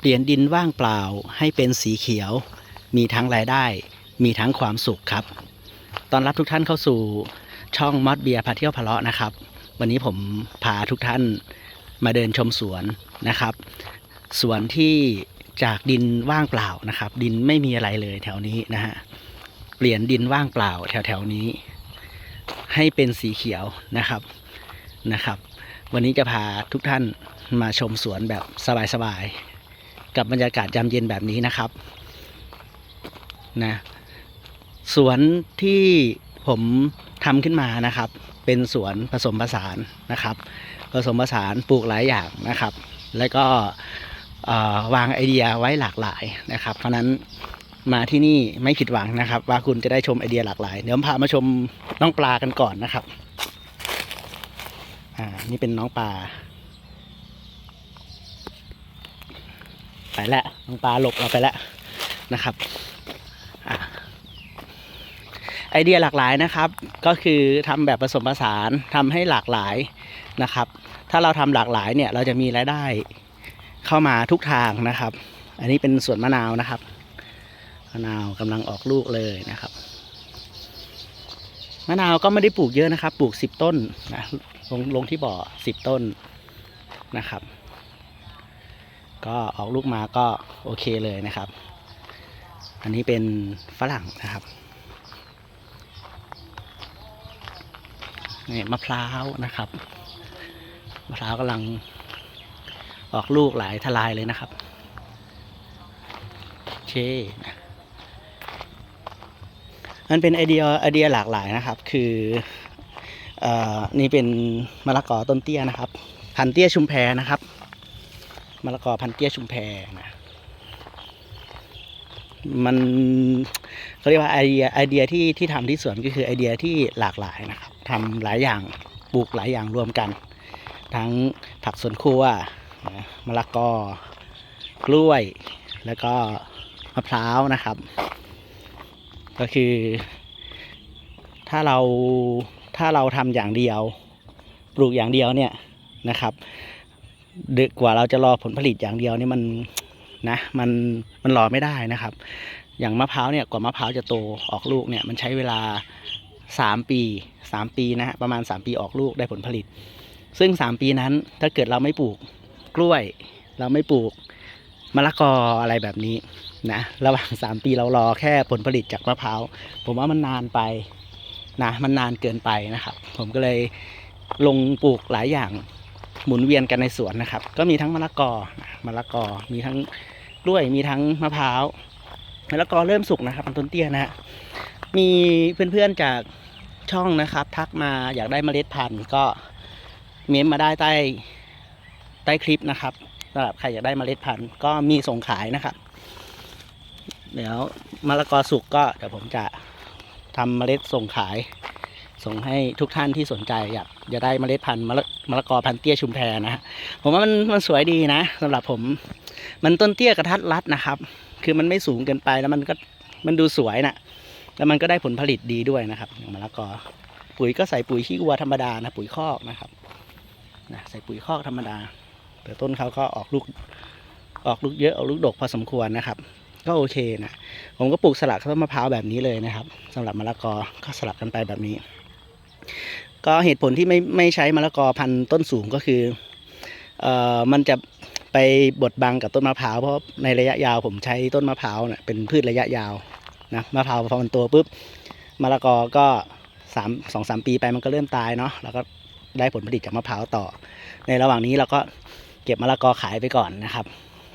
เปลี่ยนดินว่างเปล่าให้เป็นสีเขียว มีทั้งรายได้ มีทั้งความสุขครับ ตอนรับทุกท่านเข้าสู่ช่องมอดเบียร์พาเที่ยวพะเลาะนะครับ วันนี้ผมพาทุกท่านมาเดินชมสวนนะครับ สวนที่จากดินว่างเปล่านะครับ ดินไม่มีอะไรเลยแถวนี้นะฮะ เปลี่ยนดินว่างเปล่าแถวแถวๆนี้ ให้เป็นสีเขียวนะครับนะครับ วันนี้จะพาทุกท่านมาชมสวนแบบสบายๆ กับบรรยากาศยามเย็นแบบนี้นะครับนะสวนที่ผมทำขึ้นมานะครับ เป็นสวนผสมผสานนะครับ ผสมผสานปลูกหลายอย่างนะครับ แล้วก็วางไอเดียไว้หลากหลายนะครับ เพราะฉะนั้นมาที่นี่ไม่ผิดหวังนะครับ ว่าคุณจะได้ชมไอเดียหลากหลาย เดี๋ยวผมพามาชมน้องปลากันก่อนนะครับ อ่า นี่เป็นน้องปลา ไปแล้วน้องปลาหลบเราไปแล้วนะครับอไอเดียหลากหลายนะครับ ก็คือทำแบบผสมผสานทำให้หลากหลายนะครับ ถ้าเราทำหลากหลายเนี่ยเราจะมีรายได้เข้ามาทุกทางนะครับ อันนี้เป็นสวนมะนาวนะครับมะนาวกำลังออกลูกเลยนะครับมะนาวก็ไม่ได้ปลูกเยอะนะครับ ปลูกสิบต้นนะลงลงที่บ่อสิบต้นนะครับ ก็ออกลูกมาก็โอเคเลยนะครับ อันนี้เป็นฝรั่งนะครับนี่มะพร้าวนะครับ มะพร้าวกำลังออกลูกหลายทลายเลยนะครับโอเคนะมันเป็นไอเดียไอเดียหลากหลายนะครับ คืออ่อนี่เป็นมะละกอต้นเตี้ยนะครับ พันเตี้ยชุมแพนะครับ มะละกอพันเตี้ยชุมแพนะมันเขาเรียกว่าไอเดียไอเดียที่ที่ทำที่สวนก็คือไอเดียที่หลากหลายนะครับทำหลายอย่างปลูกหลายอย่างรวมกัน ทั้งผักสวนครัวมะละกอกล้วย แล้วก็มะพร้าวนะครับ ก็คือ ถ้าเราถ้าเราทำอย่างเดียว ปลูกอย่างเดียวเนี่ยนะครับ ดึกกว่าเราจะรอผลผลิตอย่างเดียวนี่มันนะมันมันรอไม่ได้นะครับ อย่างมะพร้าวเนี่ยกว่ามะพร้าวจะโตออกลูกเนี่ยมันใช้เวลา 3 ปี 3 ปีนะฮะประมาณ 3 ปีออกลูกได้ผลผลิต ซึ่ง 3 ปีนั้นถ้าเกิดเราไม่ปลูกกล้วย เราไม่ปลูกมะละกออะไรแบบนี้นะระหว่าง 3 ปีเรารอแค่ผลผลิตจากมะพร้าวผมว่ามันนานไปนะมันนานเกินไปนะครับ ผมก็เลยลงปลูกหลายอย่าง หมุนเวียนกันในสวนนะครับ ก็มีทั้งมะละกอมะละกอมีทั้งกล้วยมีทั้งมะพร้าวมะละกอเริ่มสุกนะครับต้นเตี้ยนะฮะมีเพื่อนๆจากช่องนะครับ ทักมาอยากได้เมล็ดพันธุ์ก็เม้มมาได้ใต้ใต้คลิปนะครับสำหรับใครอยากได้เมล็ดพันธุ์ก็มีส่งขายนะครับ เดี๋ยวมะละกอสุกก็เดี๋ยวผมจะทำเมล็ดส่งขาย ส่งให้ทุกท่านที่สนใจอยากจะได้เมล็ดพันธุ์มะละกอพันธุ์เตี้ยชุมแพนะฮะผมว่ามันมันสวยดีนะสำหรับผม มันต้นเตี้ยกระทัดรัดนะครับ คือมันไม่สูงเกินไปแล้วมันก็มันดูสวยนะแล้วมันก็ได้ผลผลิตดีด้วยนะครับอย่างมะละกอ ปุ๋ยก็ใส่ปุ๋ยขี้วัวธรรมดานะปุ๋ยคอกนะครับนะใส่ปุ๋ยคอกธรรมดา แต่ต้นเขาก็ออกลูกออกลูกเยอะออกลูกดกพอสมควรนะครับ ก็โอเคนะผมก็ปลูกสลับต้นมะพร้าวแบบนี้เลยนะครับสำหรับมะละกอก็สลับกันไปแบบนี้ ก็เหตุผลที่ไม่ไม่ใช้มะละกอพันธุ์ต้นสูงก็คือเอ่อมันจะไปบดบังกับต้นมะพร้าวเพราะในระยะยาวผมใช้ต้นมะพร้าวเนะเป็นพืชระยะยาวนะมะพร้าวพอมันโตปุ๊บมะละกอก็สามสองสามปีไปมันก็เริ่มตายเนาะแล้วก็ได้ผลผลิตจากมะพร้าวต่อ ในระหว่างนี้เราก็เก็บมะละกอขายไปก่อนนะครับ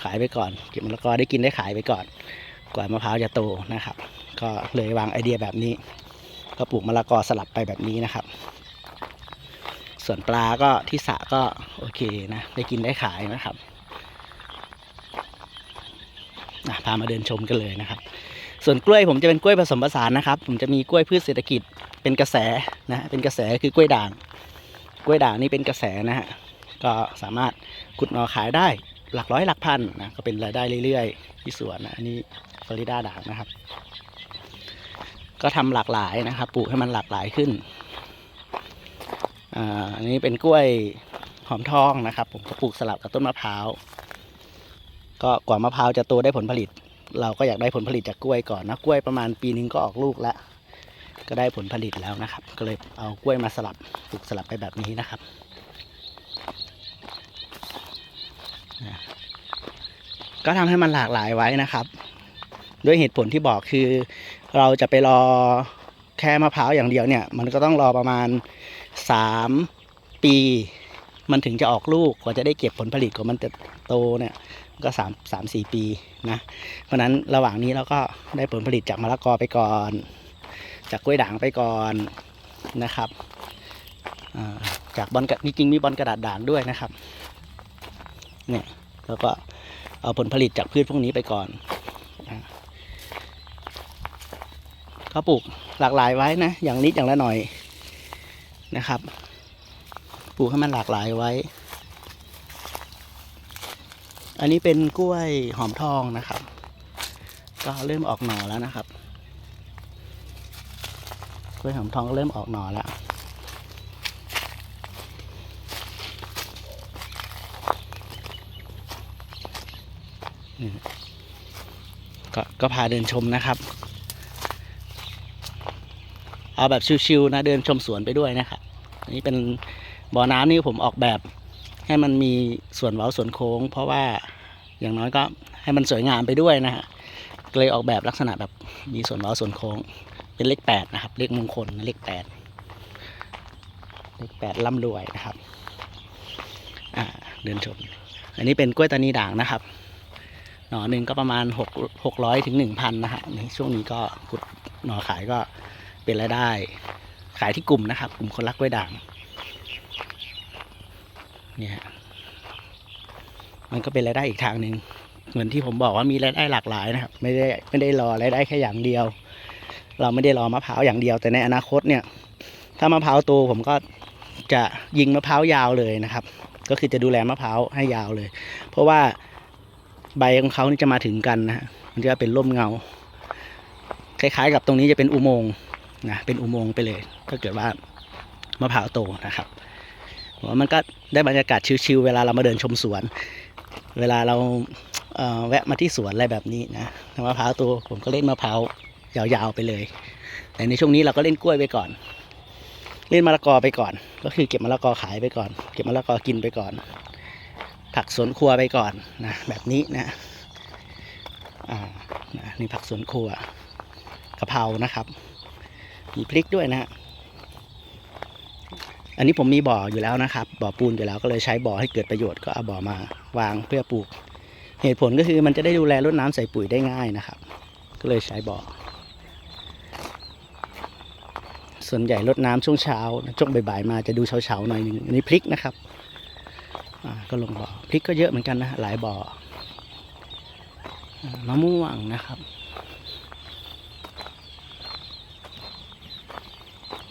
ขายไปก่อน เก็บมะละกอได้กินได้ขายไปก่อน กว่ามะพร้าวจะโตนะครับ ก็เลยวางไอเดียแบบนี้ ก็ปลูกมะละกอสลับไปแบบนี้นะครับ ส่วนปลาก็ที่สระก็โอเคนะ ได้กินได้ขายนะครับอะพามาเดินชมกันเลยนะครับ ส่วนกล้วยผมจะเป็นกล้วยผสมผสานนะครับ ผมจะมีกล้วยพืชเศรษฐกิจเป็นกระแสนะเป็นกระแสคือกล้วยด่าง กล้วยด่างนี่เป็นกระแสนะฮะก็สามารถขุดหน่อขายได้หลักร้อยหลักพันนะก็เป็นรายได้เรื่อยๆ ที่สวนนะอันนี้ฟลอริดาด่างนะครับ ก็ทำหลากหลายนะครับปลูกให้มันหลากหลายขึ้น อันนี้เป็นกล้วยหอมทองนะครับ ผมก็ปลูกสลับกับต้นมะพร้าว ก็กว่ามะพร้าวจะโตได้ผลผลิต เราก็อยากได้ผลผลิตจากกล้วยก่อนนะกล้วยประมาณปีนึงก็ออกลูกแล้วก็ได้ผลผลิตแล้วนะครับ ก็เลยเอากล้วยมาสลับปลูกสลับไปแบบนี้นะครับก็ทำให้มันหลากหลายไว้นะครับ ด้วยเหตุผลที่บอกคือ เราจะไปรอแค่มะพร้าวอย่างเดียวเนี่ย มันก็ต้องรอประมาณ สามปี มันถึงจะออกลูกกว่าจะได้เก็บผลผลิตกว่ามันจะโตเนี่ยก็สามสามสี่ปีนะเพราะนั้นระหว่างนี้เราก็ได้ผลผลิตจากมะละกอไปก่อน จากกล้วยด่างไปก่อนนะครับจากบอลกระจริงมีบอลกระดาษด่างด้วยนะครับเนี่ยแล้วก็เอาผลผลิตจากพืชพวกนี้ไปก่อนก็ปลูกหลากหลายไว้นะ อย่างนิดอย่างละหน่อย นะครับ ปลูกให้มันหลากหลายไว้ อันนี้เป็นกล้วยหอมทองนะครับ ก็เริ่มออกหน่อแล้วนะครับ กล้วยหอมทองก็เริ่มออกหน่อแล้วก็ก็พาเดินชมนะครับ เอาแบบชิวๆนะ เดินชมสวนไปด้วยนะครับ อันนี้เป็นบ่อน้ำนี่ผมออกแบบ ให้มันมีส่วนเว้าส่วนโค้ง เพราะว่าอย่างน้อยก็ให้มันสวยงามไปด้วยนะฮะเลยออกแบบลักษณะแบบมีส่วนเว้าส่วนโค้ง เป็นเลขแปดนะครับ เลขมงคลเลขแปดเลขแปดร่ำรวยนะครับอ่าเดินชม อันนี้เป็นกล้วยตานีด่างนะครับหน่อหนึ่งก็ประมาณหกหกร้อยถึงหนึ่งพันนะฮะในช่วงนี้ก็ขุดหน่อขายก็เป็นรายได้ ขายที่กลุ่มนะครับ กลุ่มคนรักกล้วยด่างเนี่ยฮะมันก็เป็นรายได้อีกทางหนึ่งเหมือนที่ผมบอกว่ามีรายได้หลากหลายนะครับ ไม่ได้ไม่ได้รอรายได้แค่อย่างเดียว เราไม่ได้รอมะพร้าวอย่างเดียว แต่ในอนาคตเนี่ย ถ้ามะพร้าวโตผมก็จะยิงมะพร้าวยาวเลยนะครับ ก็คือจะดูแลมะพร้าวให้ยาวเลย เพราะว่าใบของเขานี่จะมาถึงกันนะฮะมันจะเป็นร่มเงา คล้ายๆ กับตรงนี้จะเป็นอุโมงค์ นะเป็นอุโมงค์ไปเลย ถ้าเกิดว่ามะพร้าวโตนะครับผมว่ามันก็ได้บรรยากาศชิลๆเวลาเรามาเดินชมสวน เวลาเราเแวะมาที่สวนอะไรแบบนี้นะมะพร้าวโตผมก็เล่นมะพร้าวยาวๆไปเลย แต่ในช่วงนี้เราก็เล่นกล้วยไปก่อน เล่นมะละกอไปก่อน ก็คือเก็บมะละกอขายไปก่อน เก็บมะละกอกินไปก่อน ผักสวนครัวไปก่อนนะแบบนี้นะอ่านะนี่ผักสวนครัวกะเพรานะครับ มีพริกด้วยนะฮะอันนี้ผมมีบ่ออยู่แล้วนะครับ บ่อปูนอยู่แล้วก็เลยใช้บ่อให้เกิดประโยชน์ก็เอาบ่อมาวางเพื่อปลูก เหตุผลก็คือมันจะได้ดูแลรดน้ำใส่ปุ๋ยได้ง่ายนะครับ ก็เลยใช้บ่อ ส่วนใหญ่รดน้ำช่วงเช้าช่วงบ่ายๆมาจะดูเฉาๆหน่อยนึงอันนี้พริกนะครับก็ลงบ่อพริกก็เยอะเหมือนกันนะหลายบ่อมะม่วงนะครับ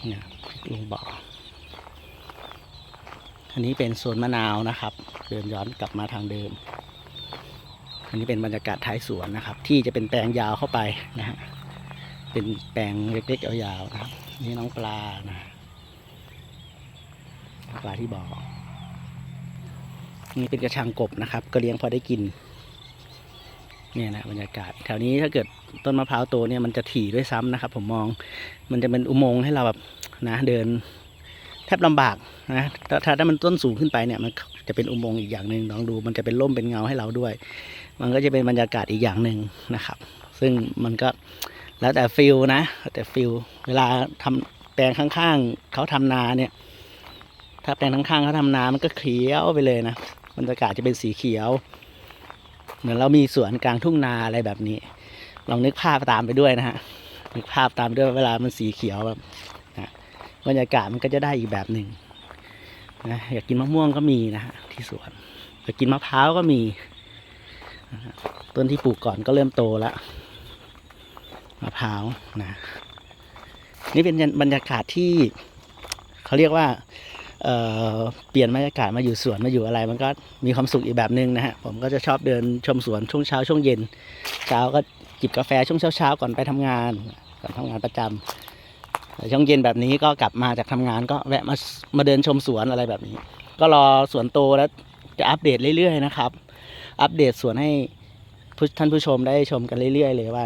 เนี่ยพริกลงบ่ออันนี้เป็นสวนมะนาวนะครับ เดินย้อนกลับมาทางเดิม อันนี้เป็นบรรยากาศท้ายสวนนะครับ ที่จะเป็นแปลงยาวเข้าไปนะฮะเป็นแปลงเล็กๆยาวๆนะครับ นี่น้องปลานะปลาที่บ่อนี่เป็นกระชังกบนะครับ ก็เลี้ยงพอได้กิน เนี่ยนะบรรยากาศแถวนี้ถ้าเกิดต้นมะพร้าวโตเนี่ยมันจะถี่ด้วยซ้ำนะครับ ผมมองมันจะเป็นอุโมงค์ให้เราแบบนะเดิน แทบลำบากนะถ้าถ้าถ้มันต้นสูงขึ้นไปเนี่ยมันจะเป็นอุโมงค์อีกอย่างหนึ่งลองดูมันจะเป็นร่มเป็นเงาให้เราด้วย มันก็จะเป็นบรรยากาศอีกอย่างหนึ่งนะครับ ซึ่งมันก็แล้วแต่ฟิลนะแต่ฟิลเวลาทำแปลงข้างๆเขาทำนาเนี่ย ถ้าแปลงข้างๆเขาทำนามันก็เขียวไปเลยนะบรรยากาศจะเป็นสีเขียว เหมือนเรามีสวนกลางทุ่งนาอะไรแบบนี้ ลองนึกภาพตามไปด้วยนะฮะนึกภาพตามด้วยเวลามันสีเขียวแบบนะบรรยากาศมันก็จะได้อีกแบบหนึ่งนะอยากกินมะม่วงก็มีนะฮะที่สวนอยากกินมะพร้าวก็มีต้นที่ปลูกก่อนก็เริ่มโตแล้วมะพร้าวนะ นี่เป็นบรรยากาศที่เขาเรียกว่า เเปลี่ยนบรรยากาศมาอยู่สวนมาอยู่อะไร มันก็มีความสุขอีกแบบหนึ่งนะฮะผมก็จะชอบเดินชมสวนช่วงเช้าช่วงเย็น เช้าก็จิบกาแฟช่วงเช้าเช้าๆก่อนไปทำงาน ก่อนทำงานประจำแต่ช่วงเย็นแบบนี้ก็กลับมาจากทำงานก็แวะมามาเดินชมสวนอะไรแบบนี้ ก็รอสวนโตแล้วจะอัปเดตเรื่อยๆนะครับ อัปเดตสวนให้ท่านผู้ชมได้ชมกันเรื่อย ๆ เลยว่า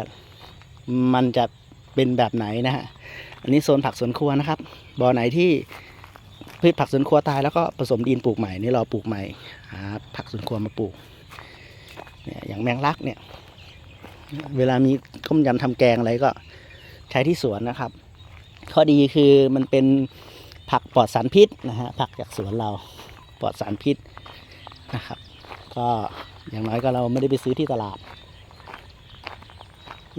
มันจะเป็นแบบไหนนะฮะอันนี้โซนผักสวนครัวนะครับบ่อไหนที่ พืชผักสวนครัวตายแล้วก็ผสมดินปลูกใหม่นี่เราปลูกใหม่หาผักสวนครัวมาปลูกเนี่ยอย่างแมงลักเนี่ย เวลามีต้มยำทำแกงอะไรก็ใช้ที่สวนนะครับ ข้อดีคือมันเป็นผักปลอดสารพิษนะฮะผักจากสวนเราปลอดสารพิษนะครับ ก็อย่างน้อยก็เราไม่ได้ไปซื้อที่ตลาด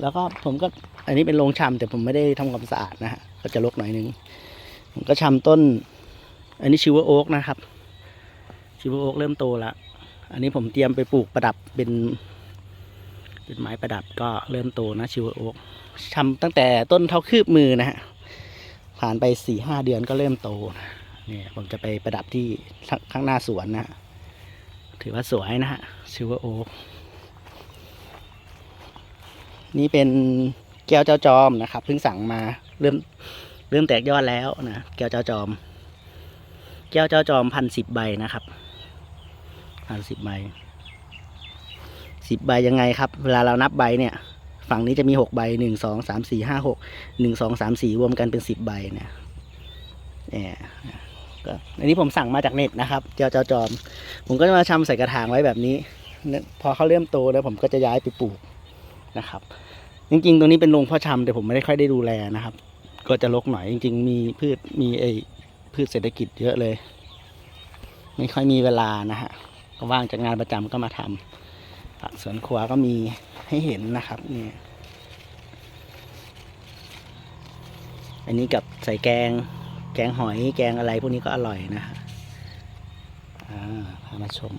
แล้วก็ผมก็อันนี้เป็นโรงชำแต่ผมไม่ได้ทำความสะอาดนะฮะก็จะรกหน่อยนึงผมก็ชำต้น อันนี้ชิวโอ๊กนะครับชิวโอ๊กเริ่มโตแล้วอันนี้ผมเตรียมไปปลูกประดับเป็น เป็นไม้ประดับก็เริ่มโตนะชิวโอ๊กทำตั้งแต่ต้นเท่าคืบมือนะฮะผ่านไปสี่ห้าเดือนก็เริ่มโตนะเนี่ยผมจะไปประดับที่ข้างหน้าสวนนะฮะถือว่าสวยนะฮะชิวโอ๊กนี่เป็นแก้วเจ้าจอมนะครับเพิ่งสั่งมาเริ่มเริ่มแตกยอดแล้วนะแก้วเจ้าจอม แก้วเจ้าจอมพันสิบใบนะครับพันสิบใบสิบใบยังไงครับ เวลาเรานับใบเนี่ย ฝั่งนี้จะมีหกใบหนึ่งสองสามสี่ห้าหกหนึ่งสองสามสี่รวมกันเป็นสิบใบเนี่ยเนี่ยก็อันนี้ผมสั่งมาจากเน็ตนะครับ เจ้าเจ้าจอม ผมก็จะมาชำใส่กระถางไว้แบบนี้ พอเขาเริ่มโตแล้วผมก็จะย้ายไปปลูกนะครับ จริงๆ ตรงนี้เป็นโรงพ่อชำแต่ผมไม่ได้ค่อยได้ดูแลนะครับ ก็จะรกหน่อยจริง ๆ มีพืชมีไอ พืชเศรษฐกิจเยอะเลย ไม่ค่อยมีเวลานะฮะก็ว่างจากงานประจำก็มาทำผักสวนครัวก็มีให้เห็นนะครับนี่อันนี้กับใส่แกง แกงหอยแกงอะไรพวกนี้ก็อร่อยนะฮะพามาชม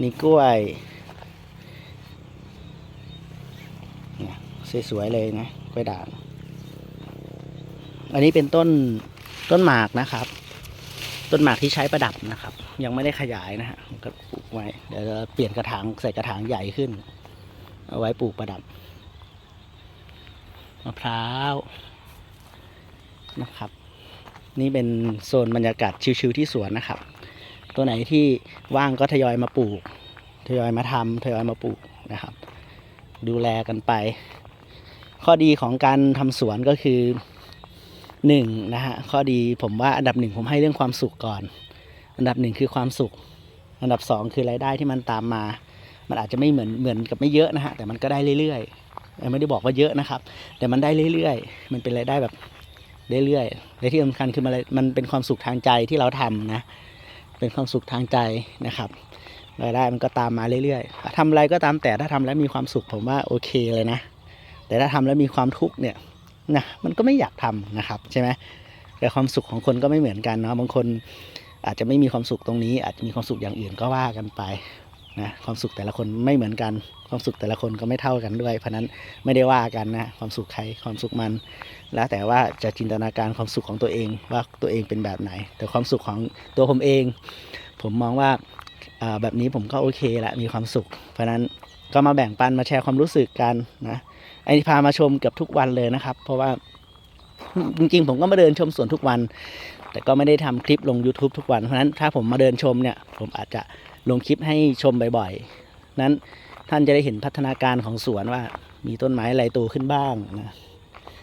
นี่กล้วยเนี่ยสวยๆเลยนะกล้วยด่าง อันนี้เป็นต้นต้นหมากนะครับ ต้นหมากที่ใช้ประดับนะครับ ยังไม่ได้ขยายนะฮะก็ปลูกไว้เดี๋ยวจะเปลี่ยนกระถางใส่กระถางใหญ่ขึ้น เอาไว้ปลูกประดับมะพร้าวนะครับ นี่เป็นโซนบรรยากาศชิวๆที่สวนนะครับ ตัวไหนที่ว่างก็ทยอยมาปลูก ทยอยมาทำทยอยมาปลูกนะครับ ดูแลกันไป ข้อดีของการทำสวนก็คือ หนึ่งนะฮะข้อดีผมว่าอันดับหนึ่งผมให้เรื่องความสุขก่อน อันดับหนึ่งคือความสุข อันดับสองคือรายได้ที่มันตามมา มันอาจจะไม่เหมือนเหมือนกับไม่เยอะนะฮะแต่มันก็ได้เรื่อยๆไม่ได้บอกว่าเยอะนะครับ แต่มันได้เรื่อยๆ มันเป็นรายได้แบบเรื่อยๆและที่สำคัญคือมันมันเป็นความสุขทางใจที่เราทำนะ เป็นความสุขทางใจนะครับรายได้มันก็ตามมาเรื่อยๆทำอะไรก็ตามแต่ถ้าทำแล้วมีความสุขผมว่าโอเคเลยนะ แต่ถ้าทำแล้วมีความทุกข์เนี่ย นะมันก็ไม่อยากทำนะครับใช่ไหมแต่ความสุขของคนก็ไม่เหมือนกันเนาะบางคนอาจจะไม่มีความสุขตรงนี้ อาจจะมีความสุขอย่างอื่นก็ว่ากันไปนะความสุขแต่ละคนไม่เหมือนกัน ความสุขแต่ละคนก็ไม่เท่ากันด้วย เพราะนั้นไม่ได้ว่ากันนะความสุขใครความสุขมัน แล้วแต่ว่าจะจินตนาการความสุขของตัวเองว่าตัวเองเป็นแบบไหน แต่ความสุขของตัวผมเอง ผมมองว่าแบบนี้ผมก็โอเคละมีความสุข เพราะนั้นก็มาแบ่งปันมาแชร์ความรู้สึกกันนะ อ้นี่พามาชมเกือบทุกวันเลยนะครับ เพราะว่าจริงๆ ผมก็มาเดินชมสวนทุกวัน แต่ก็ไม่ได้ทำคลิปลง YouTube ทุกวันเพราะฉะนั้นถ้าผมมาเดินชมเนี่ย ผมอาจจะลงคลิปให้ชมบ่อยๆ นั้นท่านจะได้เห็นพัฒนาการของสวนว่ามีต้นไม้อะไรโตขึ้นบ้างนะ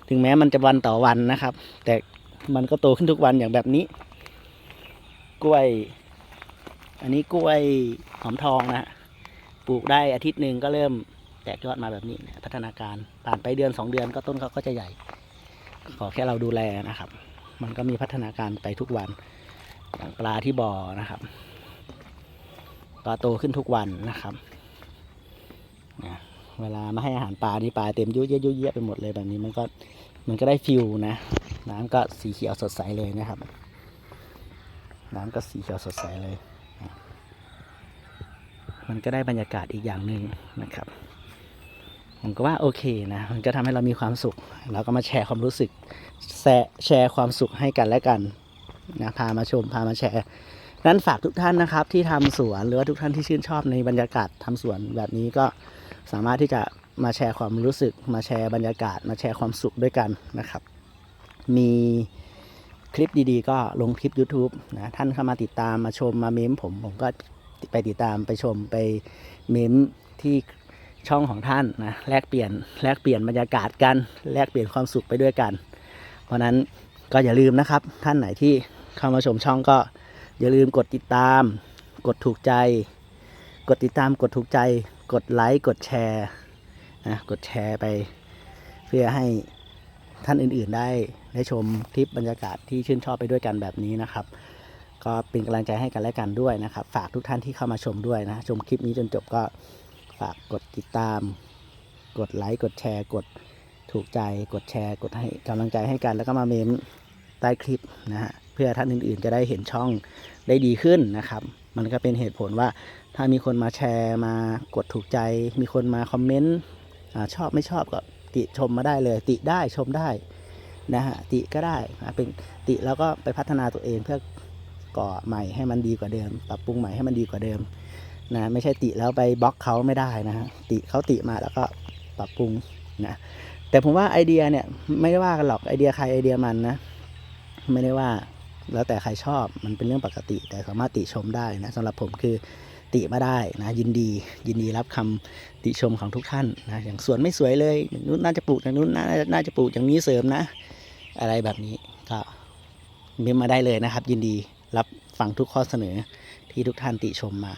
ถึงแม้มันจะวันต่อวันนะครับ แต่มันก็โตขึ้นทุกวันอย่างแบบนี้ กล้วย อันนี้กล้วยหอมทองนะฮะปลูกได้อาทิตย์หนึ่งก็เริ่ม แตกยอดมาแบบนี้เนี่ยพัฒนาการผ่านไปเดือนสองเดือนก็ต้นเขาก็จะใหญ่ ขอแค่เราดูแลนะครับ มันก็มีพัฒนาการไปทุกวันอย่างปลาที่บ่อนะครับปลาโตขึ้นทุกวันนะครับนะเวลามาให้อาหารปลานี่ปลาเต็มยุ่ยเยะยุ่ยเยะไปหมดเลยแบบนี้มันก็มันก็ได้ฟิลนะน้ำก็สีเขียวสดใสเลยนะครับ น้ำก็สีเขียวสดใสเลย มันก็ได้บรรยากาศอีกอย่างหนึ่งนะครับ ผมก็ว่าโอเคนะ มันก็ทำให้เรามีความสุข เราก็มาแชร์ความรู้สึกแชร์ความสุขให้กันและกันนะพามาชมพามาแชร์นั้นฝากทุกท่านนะครับที่ทำสวนหรือว่าทุกท่านที่ชื่นชอบในบรรยากาศทำสวนแบบนี้ก็สามารถที่จะมาแชร์ความรู้สึก มาแชร์บรรยากาศ มาแชร์ความสุขด้วยกันนะครับ มีคลิปดีๆ ก็ลงคลิป YouTube นะท่านเข้ามาติดตามมาชมมาเม้มผมผมก็ไปติดตามไปชมไปเมมที่ ช่องของท่านนะแลกเปลี่ยนแลกเปลี่ยนบรรยากาศกันแลกเปลี่ยนความสุขไปด้วยกัน เพราะนั้นก็อย่าลืมนะครับ ท่านไหนที่เข้ามาชมช่องก็อย่าลืมกดติดตาม กดถูกใจ กดติดตามกดถูกใจ กดไลค์กดแชร์นะกดแชร์ไป เพื่อให้ท่านอื่น ๆได้ได้ชมคลิปบรรยากาศที่ชื่นชอบไปด้วยกันแบบนี้นะครับ ก็เป็นกำลังใจให้กันและกันด้วยนะครับ ฝากทุกท่านที่เข้ามาชมด้วยนะชมคลิปนี้จนจบก็ ฝากกดติดตาม กดไลค์ กดแชร์ กดถูกใจ กดแชร์ กดให้กำลังใจให้กัน แล้วก็มาเมมใต้คลิปนะฮะ เพื่อท่านอื่นๆ จะได้เห็นช่องได้ดีขึ้นนะครับ มันก็เป็นเหตุผลว่าถ้ามีคนมาแชร์มากดถูกใจ มีคนมาคอมเมนต์ชอบไม่ชอบก็ติชมมาได้เลย ติได้ชมได้นะฮะติก็ได้นะเป็นติแล้วก็ไปพัฒนาตัวเองเพื่อก่อใหม่ให้มันดีกว่าเดิม ปรับปรุงใหม่ให้มันดีกว่าเดิม นะไม่ใช่ติแล้วไปบล็อกเขาไม่ได้นะฮะติเขาติมาแล้วก็ปรับปรุงนะแต่ผมว่าไอเดียเนี่ยไม่ได้ว่ากันหรอกไอเดียใครไอเดียมันนะ ไม่ได้ว่าแล้วแต่ใครชอบมันเป็นเรื่องปกติ แต่สามารถติชมได้นะสำหรับผมคือติมาได้นะยินดี ยินดีรับคำติชมของทุกท่านนะอย่างสวนไม่สวยเลยนู้นน่าจะปลูกอย่างนู้นน่าน่าจะปลูกอย่างนี้เสริมนะ อะไรแบบนี้ก็มมมาได้เลยนะครับ ยินดีรับฟังทุกข้อเสนอที่ทุกท่านติชมมา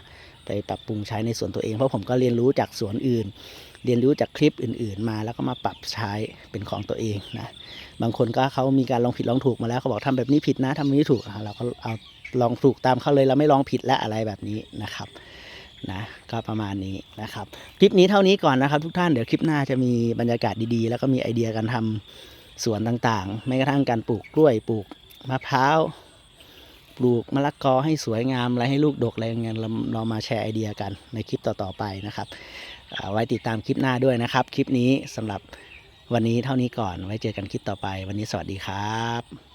ไปปรับปรุงใช้ในสวนตัวเอง เพราะผมก็เรียนรู้จากสวนอื่น เรียนรู้จากคลิปอื่น ๆ มา แล้วก็มาปรับใช้เป็นของตัวเองนะบางคนก็เขามีการลองผิดลองถูกมาแล้วเขาบอกทำแบบนี้ผิดนะทำแบบนี้ถูกเราก็เอาลองถูกตามเขาเลยเราไม่ลองผิดและอะไรแบบนี้นะครับนะก็ประมาณนี้นะครับ คลิปนี้เท่านี้ก่อนนะครับ ทุกท่านเดี๋ยวคลิปหน้าจะมีบรรยากาศดีๆ แล้วก็มีไอเดียการทำสวนต่างๆแม้กระทั่งการปลูกกล้วยปลูกมะพร้าว ปลูกมะละกอให้สวยงามอะไรให้ลูกดกอะไรเงี้ยเราเรามาแชร์ไอเดียกันในคลิปต่อๆไปนะครับไว้ติดตามคลิปหน้าด้วยนะครับ คลิปนี้สำหรับวันนี้เท่านี้ก่อนไว้เจอกันคลิปต่อไป วันนี้สวัสดีครับ